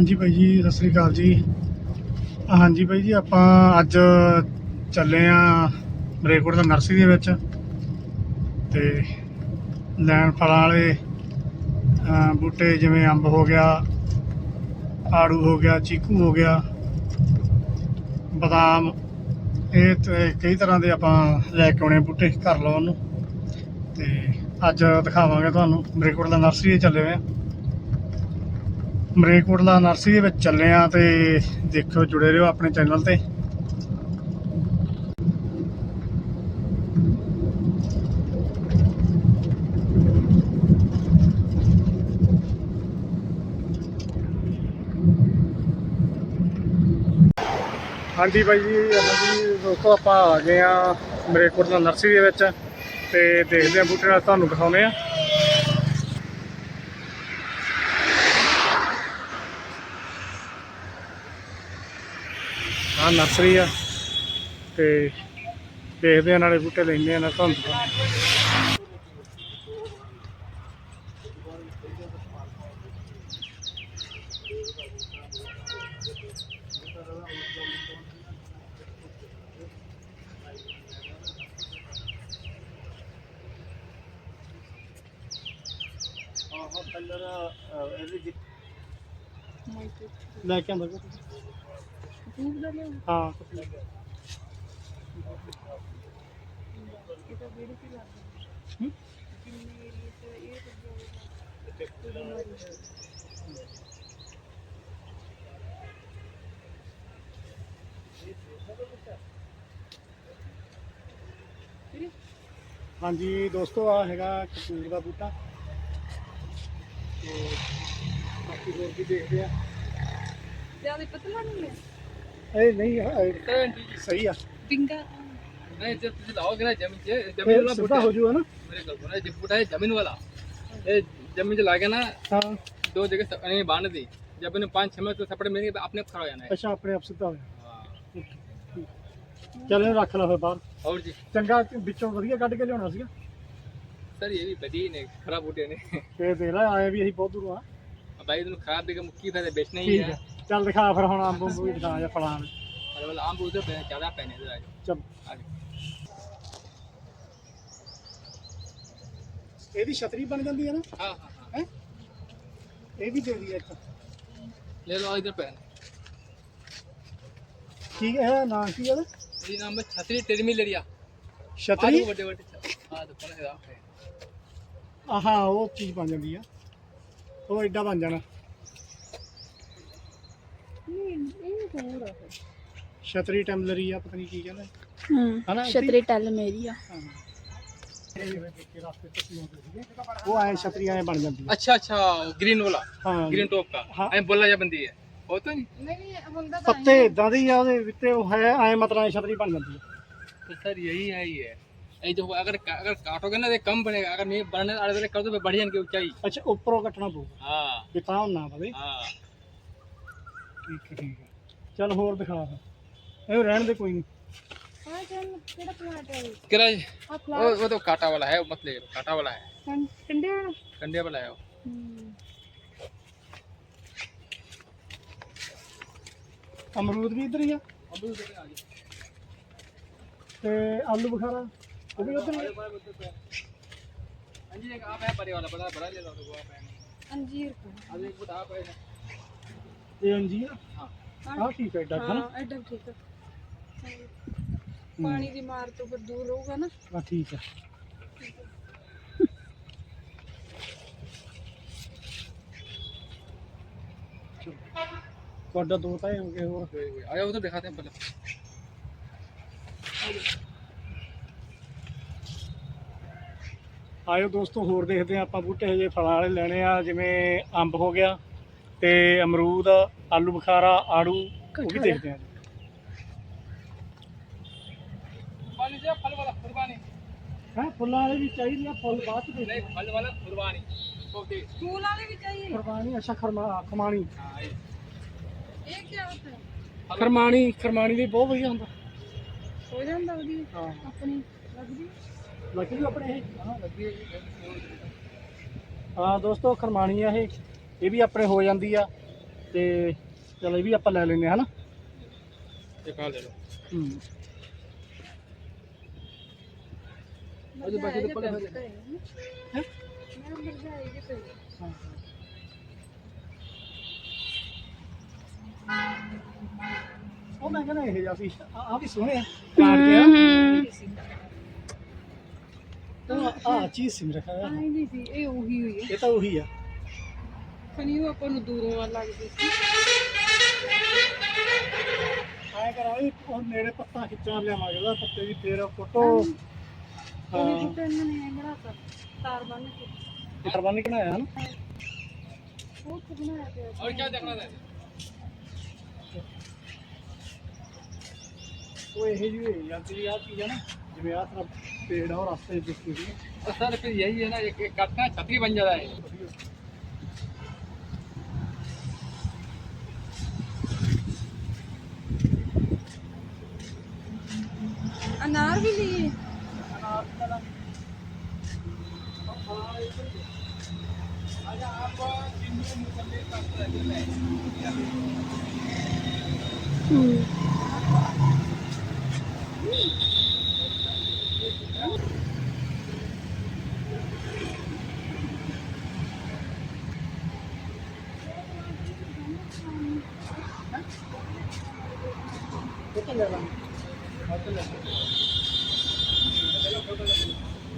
ਹਾਂਜੀ ਭਾਈ ਜੀ, ਸਤਿ ਸ੍ਰੀ ਅਕਾਲ ਜੀ। ਹਾਂਜੀ ਭਾਈ ਜੀ, ਆਪਾਂ ਅੱਜ ਚੱਲੇ ਆ ਬਰੇਕਵੁੱਡ ਦਾ ਨਰਸਰੀ ਦੇ ਵਿੱਚ ਤੇ ਲੈਣ ਫਲਾਂ ਵਾਲੇ ਬੂਟੇ ਜਿਵੇਂ ਅੰਬ ਹੋ ਗਿਆ, ਆੜੂ ਹੋ ਗਿਆ, ਚੀਕੂ ਹੋ ਗਿਆ, ਬਦਾਮ, ਇਹ ਤੇ ਕਈ ਤਰ੍ਹਾਂ ਦੇ ਆਪਾਂ ਲੈ ਕੇ ਆਉਣੇ ਬੂਟੇ ਘਰ ਲਾਉਣ ਨੂੰ। ਤੇ ਅੱਜ ਦਿਖਾਵਾਂਗੇ ਤੁਹਾਨੂੰ ਬਰੇਕਵੁੱਡ ਦਾ ਨਰਸਰੀ 'ਚ ਚੱਲੇ ਹੋਏ ਆ। ਮਰੇਕੋਟਲਾ ਨਰਸਰੀ ਦੇ ਵਿੱਚ ਚੱਲੇ ਆ ਤੇ ਦੇਖਿਓ ਜੁੜੇ ਰਹੋ ਆਪਣੇ ਚੈਨਲ ਤੇ। ਹਾਂਜੀ ਬਾਈ ਜੀ, ਹਾਂਜੀ ਦੋਸਤੋ ਆਪਾਂ ਆ ਗਏ ਆ ਮਰੇਕੋਟਲਾ ਨਰਸਰੀ ਦੇ ਵਿੱਚ ਤੇ ਦੇਖਦੇ ਆ ਬੂਟੇ ਨਾਲ ਤੁਹਾਨੂੰ ਦਿਖਾਉਨੇ ਆ। ਆ ਨਰਸਰੀ ਆ ਤੇ ਦੇਖਦੇ ਆ ਨਾਲੇ ਬੂਟੇ ਲੈਂਦੇ ਆ ਨਾ ਤੁਹਾਨੂੰ ਆ। ਲੈ ਕੇ ਆਂਦਾ ਹਾਂ। ਹਾਂਜੀ, ਦੋਸਤੋ ਆ ਹੈਗਾ ਕਸੂਰ ਦਾ ਬੂਟਾ। ਤੇ ਬਾਕੀ ਹੋਰ ਵੀ ਦੇਖਦੇ ਆ। ਜ਼ਿਆਦਾ ਪਤਲਾ ਨਹੀਂ ਹੈ। ਇਹ ਨਹੀਂ ਇਹ ਸਹੀ ਆ पिंगा नहीं जब तुझे लाओगे ना जमीन से ਇਹ जमीन वाला ਸਿੱਧਾ बूटा ਹੋ ਜੂਗਾ ਨਾ मेरे को बोला जब बूटा है जमीन वाला ये जमीन से लागे ना ਹਾਂ दो जगह स- नहीं बांध दी जब इन्हें पाँच छह में तो सपड़े मेरे अपने खड़ा हो जाना है ਅੱਛਾ ਆਪਣੇ ਆਪ ਸਿੱਧਾ ਹੋਇਆ हाँ। ਚੱਲ ਇਹਨੂੰ ਰੱਖ ਲਾ ਫਿਰ ਬਾਹਰ और जी ਚੰਗਾ ਵਿੱਚੋਂ ਵਧੀਆ ਕੱਢ ਕੇ ਲਿਆਉਣਾ ਸੀਗਾ सर ये भी बदी नहीं खराब बूटे ने ਫੇਰ ਦੇਖ ਲੈ ਆਏ ਵੀ ਅਸੀਂ ਬਹੁਤ ਦੂਰੋਂ ਆ अब भाई तुम खराब देगा मुक्की था बेचना ही ਠੀਕ है ਹੈ ਚੱਲ ਦਿਖਾ ਫਿਰ ਹੁਣ ਅੰਬ ਵੀ ਦਿਖਾ ਜਾਂ ਫਲਾਣ। ਮਤਲਬ ਆਮ ਉਹਦੇ ਜ਼ਿਆਦਾ ਪੈਨੇ ਦੇ ਆਜੋ ਚੱਲ। ਇਹਦੀ ਛਤਰੀ ਬਣ ਜਾਂਦੀ ਹੈ ਨਾ? ਹਾਂ ਹਾਂ ਹੈ। ਇਹ ਵੀ ਦੇ ਦੀ ਇੱਕ। ਲੈ ਲਓ ਇਧਰ ਪੈਨ ਕੀ ਹੈ ਨਾਂ ਕੀ ਹੈ ਇਹ ਨਾਮ ਹੈ ਛਤਰੀ ਟਰਮੀਲਰੀਆ ਛਤਰੀ? ਵੱਡੇ ਵੱਡੇ ਹਾਂ ਤਾਂ ਕੋਲ ਹੈ ਆਹਾ ਉਹ ਚੀਜ਼ ਬਣ ਜਾਂਦੀ ਆ। ਉਹ ਐਡਾ ਬਣ ਜਾਣਾ। ਛਤਰੀ ਟੈਂਬਲਰੀ ਆ ਪਤਾ ਨਹੀਂ ਕੀ ਕਹਿੰਦੇ ਹਨਾ हम्म छतरी टल मेरी आ ਹਾਂ ਉਹ ਆਏ ਛਤਰੀ ਆਏ ਬਣ ਜਾਂਦੀ ਆ अच्छा अच्छा ग्रीन वाला ਹਾਂ ग्रीन टॉप का हाँ। आई बोला जा बंदी है वो तो नहीं नहीं ਪੱਤੇ ਇਦਾਂ ਦੇ ਹੀ ਆ ਉਹਦੇ ਵਿੱਚ ਉਹ ਹੈ ਐ ਮਤਲਬ ਐਂ ਛਤਰੀ ਬਣ ਜਾਂਦੀ ਆ तो सर यही है ये ये जो अगर अगर काटोगे ना तो कम बनेगा अगर नहीं बढ़ने आड़े वाले कर दो तो बढ़िया इनकी ऊंचाई ਅੱਛਾ ਉੱਪਰੋਂ ਕੱਟਣਾ ਪਊਗਾ हाँ ਵੀ ਤਾਂ ਨਾ ਪਵੇ हाँ ਠੀਕ ਹੈ ਠੀਕ ਹੈ ਚੱਲ ਹੋਰ ਦਿਖਾ ਫਿਰ ਇਹ ਰਹਿਣ ਦੇ ਕੋਈ ਨਹੀਂ हां चल केड़ा प्लांट है किरा आ वो वो तो काटा वाला है वो मत ले काटा वाला है प्लांट ठंडे वाला कंडे वाला है वो ਅਮਰੂਦ ਵੀ ਇੱਧਰ ਹੀ ਆ ਤੇ ਆਲੂ ਬੁਖਾਰਾ ਉਹ ਵੀ ਉੱਧਰ ਹੀ ਆ हाँ जी एक आप है बड़े वाला बड़ा बड़ा ले लो तो वो आप है अंजीर का अब एक बुढ़ा आप है ਇਹ ਅੰਜੀਰ हाँ ਹਾਂ ਠੀਕ ਹੈ ਡਾਕਟਰ हाँ एकदम ठीक है पानी की मार तो फिर दूर होगा ना ਹਾਂ ਠੀਕ ਹੈ ਚਲੋ। ਤੁਹਾਡਾ ਦੋ ਤਾਂ ਹੋ ਗਏ ਹੋਰ आया उधर दिखाते हैं पहले ਆਇਓ ਦੋਸਤੋ ਹੋਰ ਦੇਖਦੇ ਆ ਆਪਾਂ ਬੂਟੇ ਹਜੇ ਫਲਾਂ ਵਾਲੇ ਲੈਣੇ ਆ ਜਿਵੇਂ ਅੰਬ ਹੋ ਗਿਆ ਤੇ ਅਮਰੂਦ ਆਲੂ ਬੁਖਾਰਾ ਆੜੂ ਉਹ ਵੀ ਦੇਖਦੇ ਹਾਂ ਕੁਰਬਾਨੀ ਜੀ ਵੀ ਬਹੁਤ ਵਧੀਆ ਹੁੰਦਾ। ਹੋ ਜਾਂਦਾ ਉਹਦੀ? ਹਾਂ। ਆਪਣੀ ਲੱਗਦੀ? ਲੱਗਦੀ ਆਪਣੇ ਹਾਂ ਲੱਗਦੀ ਹੈ ਆ ਦੋਸਤੋ ਖਰਮਾਣੀ ਆ ਇਹ। ਇਹ ਵੀ ਆਪਣੇ ਹੋ ਜਾਂਦੀ ਆ ਤੇ ਚਲ ਇਹ ਵੀ ਆਪਾਂ ਲੈ ਲੈਨੇ ਹਨਾ? ਇੱਕ ਆ ਲੈ ਲਓ। ਹੂੰ। ਅਜੇ ਬਾਕੀ ਦੇ ਪਲੇ ਹੈ ਹੈ? ਮੈਂ ਅੰਦਰ ਜਾਈ ਜੇ ਹਾਂ। ਉਹ ਮੈਂ ਕਹਿੰਦਾ ਇਹ ਜਿਹਾ ਸੀ ਆ ਵੀ ਸੋਹਣੇ ਆ। ਕਾਰ ਦੇ ਆ। ਤਾਂ ਆ ਚੀਜ਼ ਸੀ ਮੇਰਾ ਖਿਆਲ ਆਈ ਨਹੀਂ ਇਹ ਉਹੀ ਹੋਈ ਹੈ। ਇਹ ਤਾਂ ਉਹੀ ਆ। ਖਣੀ ਉਹ ਆਪਾਂ ਨੂੰ ਦੂਰੋਂ ਆ ਲੱਗਦੀ ਸੀ। ਐ ਕਰਾਂਗੇ ਉਹ ਨੇੜੇ ਪੱਤਾ ਖਿੱਚਾਂ ਲਿਆਵਾਂਗੇ ਉਹਦਾ ਪੱਤੇ ਦੀ ਫੇਰ ਫੋਟੋ। ਉਹ ਬੁੱਟੇ ਇਹਨਾਂ ਨੇ ਐਂ ਬਣਾਤਾ ਤਾਰ ਬੰਨ ਕੇ। ਤਾਰ ਬੰਨ ਕੇ ਉਹ ਕਿ ਬਣਾਇਆ ਆ ਜਿਵੇਂ ਰਸਤੇ ਅਨਾਰ ਵੀ ਲਈਏ ਉਹ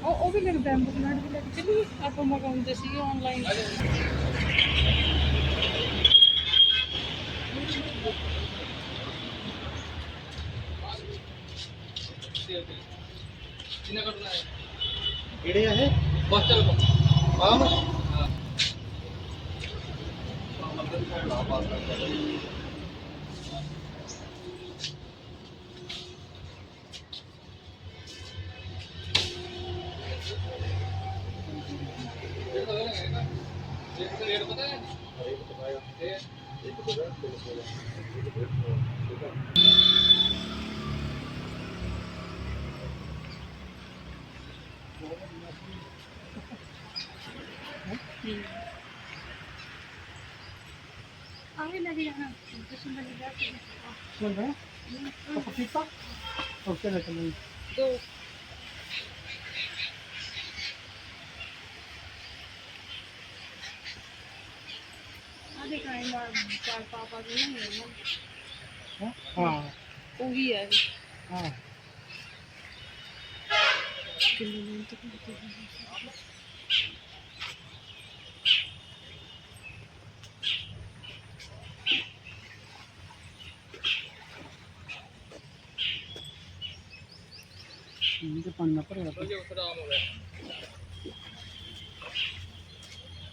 ਉਹ ਉਹ ਵੀ ਲੱਗਦਾ ਬੈਂਬੂ ਪਲਾਂਟ ਵੀ ਲੱਗਦਾ ਚਲੋ ਆਪਾਂ ਮਗਾਉਂਦੇ ਸੀ ਆਨਲਾਈਨ ਕਿਹੜੇ ਆ ਇਹ ਬਸ ਚਲੋ ਆਮ ਹਾਂ ਮਤਲਬ ਸਾਡਾ ਬਾਤ ਕਰ है ਆਵੇ ਲੱਗ ਜਾਣਾ। ਤੁਸੀਂ ਲੱਗ ਜਾ ਸੁਣ ਰਹੇ ਆਪਾਂ ਕੀਤਾ ਓਕੇ ਲੈ ਚੱਲਾਂਗੇ ਦੋ। ਆ ਦੇਖ ਆਈ ਮਾਰ ਚਾਰ ਪਾਪਾ ਦੇ ਨਹੀਂ ਹੈ ਹਾਂ ਹਾਂ ਉਹੀ ਹੈ ਹਾਂ ਕਿੰਨੇ ਦਿਨ ਤੱਕ ਕਰਦੇ ਇਹ ਤੇ ਪਾਣੀ ਨਾ ਭਰਿਆ ਪਿਆ। समझो खराब हो गया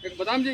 एक बादाम जी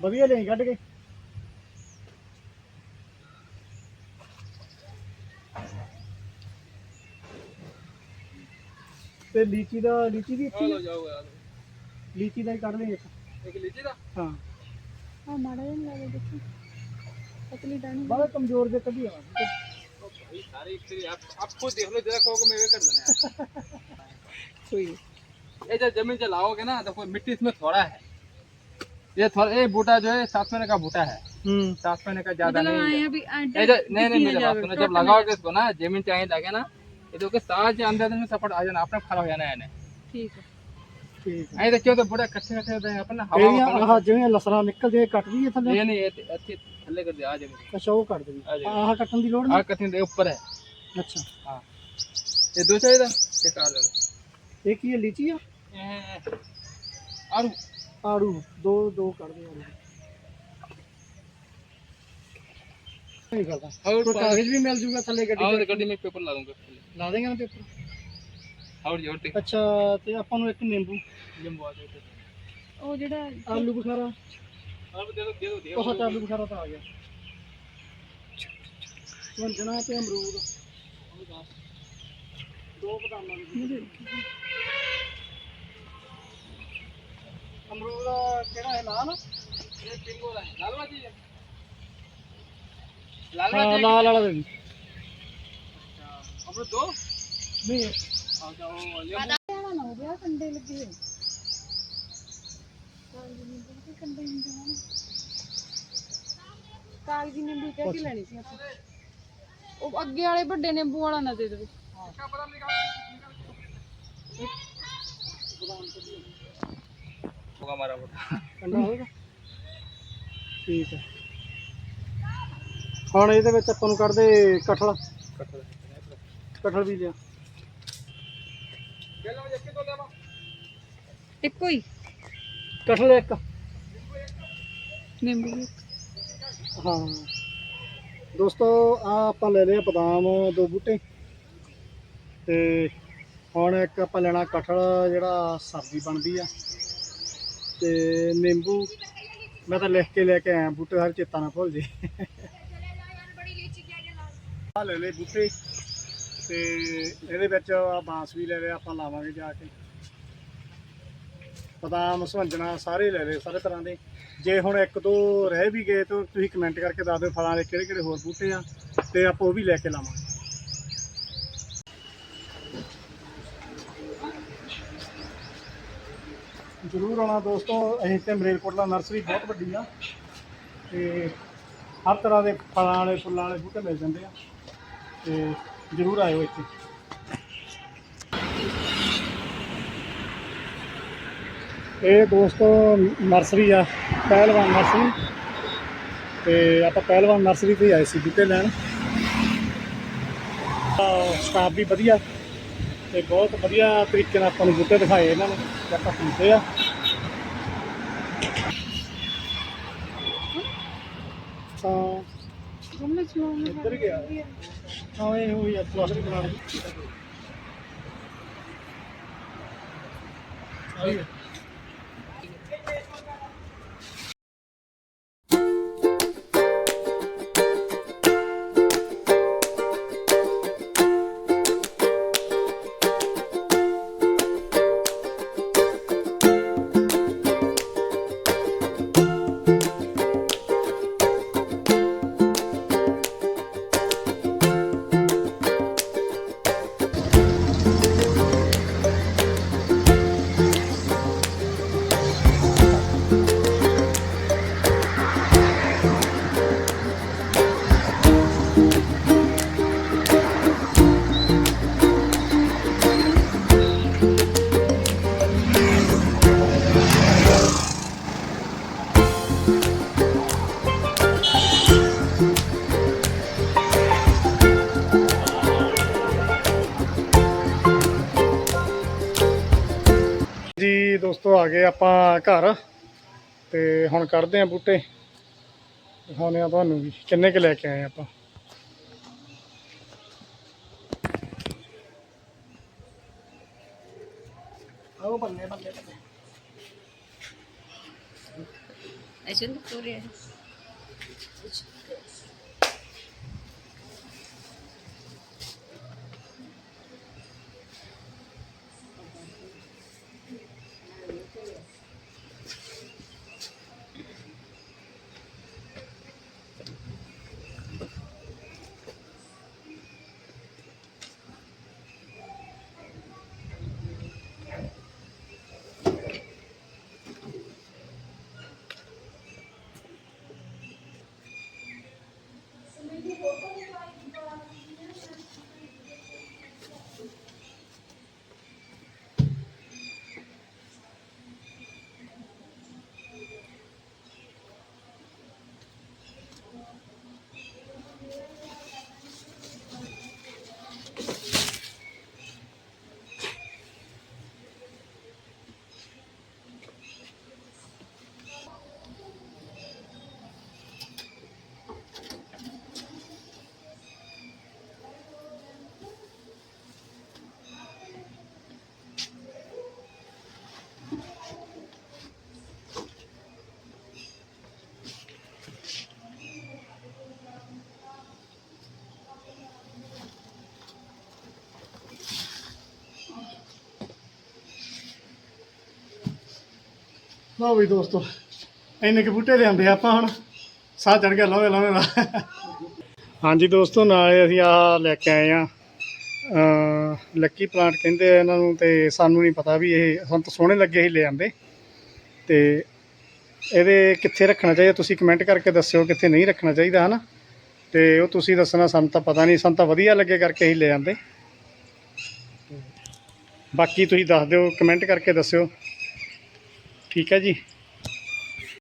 ਵਧੀਆ ਲਈ ਕੱਢ ਕੇ ਤੇ ਲੀਚੀ ਦਾ ਲੀਚੀ ਵੀ ਇੱਥੇ ਹੀ लो ਆ? जाओ यार ਲੀਚੀ ਦਾ ਹੀ ਕੱਢ ਲਈ ਇੱਕ एक लीची था ਹਾਂ ਹਾਂ ਮਾੜਾ ਜਿਹਾ ਲੱਗੇ ਦੇਖੀ ਪਤਲੀ ਡਾਣੀ ਬੜਾ ਕਮਜ਼ੋਰ ਦੇ ਕੱਢੀ ਆ भाई सारी एक तेरी आप आप खुद देख लो जरा कहोगे मैं वे कर देना है ਕੋਈ ये जब जमीन से लाओगे ना तो कोई मिट्टी इसमें थोड़ा है ये थोड़ा ये बूटा जो है सात महीने का बूटा है ਹੂੰ सात महीने का ज्यादा ਮਤਲਬ नहीं ਆਏ है ਆ ਵੀ ये जो नहीं नहीं मेरी बात सुनो जब लगाओगे इसको ना जमीन चाहिए लगे ना ये देखो साल के अंदर में सपोर्ट आ जाना आपने खड़ा हो जाना है इन्हें। ਠੀਕ ਹੈ ਠੀਕ ਐਂ ਤਾਂ ਕਿਉਂ ਤਾਂ ਬੜਾ ਇਕੱਠੇ ਇਕੱਠੇ ਹੁੰਦੇ ਆ ਆਪਣਾ ਹਵਾ ਇਹਦੀਆਂ ਹਵਾ ਆਹ ਜਿਵੇਂ ਲਸਰਾਂ ਨਿਕਲਦੇ ਕੱਟਦੀ ਹੈ ਥੱਲੇ ਇਹ ਨਹੀਂ ਇਹ ਤੇ- ਇੱਥੇ ਥੱਲੇ ਕਰ ਦੇ ਆ ਜਾਵੇ ਅੱਛਾ ਉਹ ਕੱਟ ਦੇਗੀ ਆ ਜਾਏਗੀ। ਆਹ ਕੱਟਣ ਦੀ ਲੋੜ ਆ ਨਹੀਂ ਕੱਠੇ ਦੇ ਉੱਪਰ ਹੈ ਅੱਛਾ ਹਾਂ ਇਹ ਦੋ ਚਾਹੀਦਾ ਇੱਕ ਆ ਲੈ ਲਓ ਇਹ ਕੀ ਹੈ ਲੀਚੀ ਆ ਇਹ ਆਰੂ ਆੜੂ ਦੋ ਦੋ ਕੱਢਦੇ ਆੜੂ। ਨਹੀਂ ਕਰਦਾ ਹੋਰ ਕਾਗਜ਼ ਵੀ ਮਿਲ ਜੂਗਾ ਥੱਲੇ ਗੱਡੀ ਆਹ ਗੱਡੀ ਮੈਂ ਪੇਪਰ ਲਾ ਦੂੰਗਾ। ਲਾ ਦੇਗਾ ਨਾ ਪੇਪਰ? ਹੋਰ ਜੋਰ ਤੇ ਅੱਛਾ ਤੇ ਆਪਾਂ ਨੂੰ ਇੱਕ ਨਿੰਬੂ। ਨਿੰਬੂ ਆ ਦੇ ਉਹ ਜਿਹੜਾ ਆਲੂ ਬੁਖਾਰਾ। ਆਪ ਦੇ ਦੋ ਦੇ ਦੋ ਉਹ ਆਲੂ ਬੁਖਾਰਾ ਤਾਂ ਆ ਗਿਆ। ਵੰਜਣਾ ਤੇ ਅਮਰੂਦ। ਦੋ ਬਦਾਮਾਂ ਦੇ। ચાલો લાલવાજી લાલવાજી ਲੈਣੀ ਸੀ ਆਪਾਂ? ਅੱਗੇ ਵਾਲੇ ਵੱਡੇ ਨਿੰਬੂ ਵਾਲਾ ਨਾ ਦੇ ਦੇਵੇ। होगा हमारा वोट ਠੰਡਾ ਹੋਏਗਾ ਠੀਕ ਹੈ ਹੁਣ ਇਹਦੇ ਵਿੱਚ ਆਪਾਂ ਨੂੰ ਕੱਢਦੇ ਕਠਲ ਕਠਲ ਵੀ ਲਿਆ ले लो ये के तो ले लो ਇੱਕੋ ਹੀ ਕਠਲ ਇੱਕ ਨਿੰਬੂ ਵੀ ਹਾਂ ਦੋਸਤੋ ਆ ਆਪਾਂ ਲੈ ਲਏ ਆ ਬਦਾਮ ਦੋ ਬੂਟੇ ਤੇ ਹੁਣ ਇੱਕ ਆਪਾਂ ਲੈਣਾ ਕਠਲ ਜਿਹੜਾ ਸਬਜ਼ੀ ਬਣਦੀ ਆ ਤੇ ਨਿੰਬੂ ਮੈਂ ਤਾਂ ਲਿਖ ਕੇ ਲੈ ਕੇ ਆਇਆ, ਬੂਟੇ ਸਾਰੇ ਚੇਤਾ ਨਾ ਭੁੱਲ ਜੇ ਆ ਲੈ ਲਏ ਬੂਟੇ। ਤੇ ਇਹਦੇ ਵਿੱਚ ਆ ਬਾਂਸ ਵੀ ਲੈ ਲਿਆ, ਆਪਾਂ ਲਾਵਾਂਗੇ ਜਾ ਕੇ। ਬਦਾਮ ਸੁਹੰਜਣਾ ਸਾਰੇ ਲੈ ਲਏ ਸਾਰੇ ਤਰ੍ਹਾਂ ਦੇ। ਜੇ ਹੁਣ ਇੱਕ ਦੋ ਰਹਿ ਵੀ ਗਏ ਤਾਂ ਤੁਸੀਂ ਕਮੈਂਟ ਕਰਕੇ ਦੱਸ ਦਿਓ ਫਲਾਂ ਦੇ ਕਿਹੜੇ ਕਿਹੜੇ ਹੋਰ ਬੂਟੇ ਆ, ਤੇ ਆਪਾਂ ਉਹ ਵੀ ਲੈ ਕੇ ਲਾਵਾਂਗੇ। ਜ਼ਰੂਰ ਆਉਣਾ ਦੋਸਤੋ, ਅਸੀਂ ਤੇ ਮਰੇਲਕੋਟਲਾ ਨਰਸਰੀ ਬਹੁਤ ਵੱਡੀ ਆ। ਤੇ ਹਰ ਤਰ੍ਹਾਂ ਦੇ ਫਲਾਂ ਵਾਲੇ, ਫੁੱਲਾਂ ਵਾਲੇ ਬੂਟੇ ਮਿਲ ਜਾਂਦੇ ਆ। ਤੇ ਜ਼ਰੂਰ ਆਇਓ ਇੱਥੇ। ਇਹ ਦੋਸਤੋ ਨਰਸਰੀ ਆ, ਪਹਿਲਵਾਨ ਨਰਸਰੀ ਤੇ ਆਪਾਂ ਪਹਿਲਵਾਨ ਨਰਸਰੀ ਤੇ ਆਏ ਸੀ ਬੂਟੇ ਲੈਣ। ਸਟਾਫ ਵੀ ਵਧੀਆ। ਤੇ ਬਹੁਤ ਵਧੀਆ ਤਰੀਕੇ ਨਾਲ ਆਪਾਂ ਨੂੰ ਬੂਟੇ ਦਿਖਾਏ ਇਹਨਾਂ ਨੇ ਤੇ ਆਪਾਂ ਖਰੀਦੇ ਆ। ਤਾਂ ਗਮਲੇ ਚ ਲਾਉਣ ਨੂੰ ਇੱਧਰ ਗਿਆ। ਹਾਂ ਇਹ ਹੋਈ ਆ ਪਲਾਸਟਿਕ ਬਣਾ ਲਈ ਆਈ ਗਏ ਆਪਾਂ ਘਰ ਤੇ ਹੁਣ ਕੱਢਦੇ ਆ ਬੂਟੇ। ਦਿਖਾਉਂਦੇ ਆ ਤੁਹਾਨੂੰ ਵੀ ਕਿੰਨੇ ਕੁ ਲੈ ਕੇ ਆਏ ਆਪਾਂ। ਆਓ ਬੱਲੇ ਬੱਲੇ ਬੱਲੇ Ayun, Korea. ਲਓ ਵੀ ਦੋਸਤੋ, ਇੰਨੇ ਕੁ ਬੂਟੇ ਲਿਆਂਦੇ ਆਪਾਂ ਹੁਣ। ਸਾਹ ਚੜ ਗਿਆ ਲਾਵੇ ਲਾਵੇ ਦਾ ਹਾਂਜੀ ਦੋਸਤੋ, ਨਾਲੇ ਅਸੀਂ ਆ ਲੈ ਕੇ ਆਏ ਆ। ਲੱਕੀ ਪਲਾਂਟ ਕਹਿੰਦੇ ਆ ਇਹਨਾਂ ਨੂੰ ਤੇ ਸਾਨੂੰ ਨਹੀਂ ਪਤਾ ਵੀ ਇਹ ਸਾਨੂੰ ਤਾਂ ਸੋਹਣੇ ਲੱਗੇ ਹੀ ਲੈ ਆਂਦੇ। ਤੇ ਇਹਦੇ ਕਿੱਥੇ ਰੱਖਣਾ ਚਾਹੀਦਾ, ਤੁਸੀਂ ਕਮੈਂਟ ਕਰਕੇ ਦੱਸਿਓ ਕਿੱਥੇ ਨਹੀਂ ਰੱਖਣਾ ਚਾਹੀਦਾ, ਹਨਾ? ਤੇ ਉਹ ਤੁਸੀਂ ਦੱਸਣਾ, ਸਾਨੂੰ ਤਾਂ ਪਤਾ ਨਹੀਂ, ਸਾਨੂੰ ਤਾਂ ਵਧੀਆ ਲੱਗੇ ਕਰਕੇ ਹੀ ਲੈ ਆਂਦੇ। ਬਾਕੀ ਤੁਸੀਂ ਦੱਸ ਦਿਓ ਕਮੈਂਟ ਕਰਕੇ ਦੱਸਿਓ। ਠੀਕ ਹੈ ਜੀ।